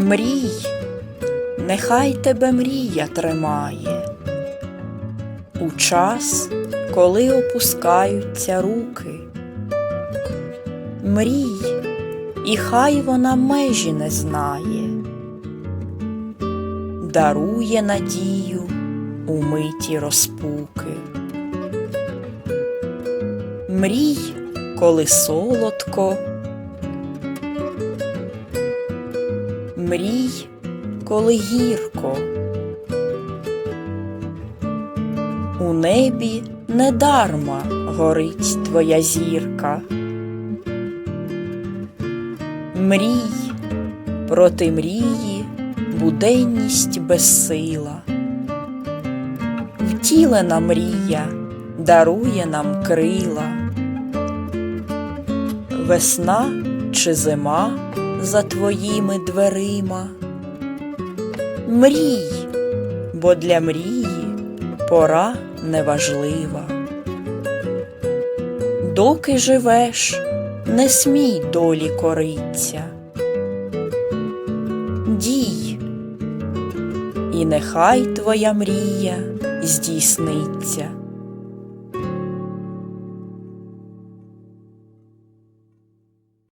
Мрій, нехай тебе мрія тримає. У час, коли опускаються руки. Мрій, і хай вона межі не знає, дарує надію у миті розпуки. Мрій, коли солодко. Мрій, коли гірко. У небі недарма горить твоя зірка. Мрій, проти мрії буденність безсила. Втілена мрія дарує нам крила. Весна чи зима за твоїми дверима. Мрій, бо для мрії пора неважлива. Доки живеш, не смій долі кориться. Дій, і нехай твоя мрія здійсниться.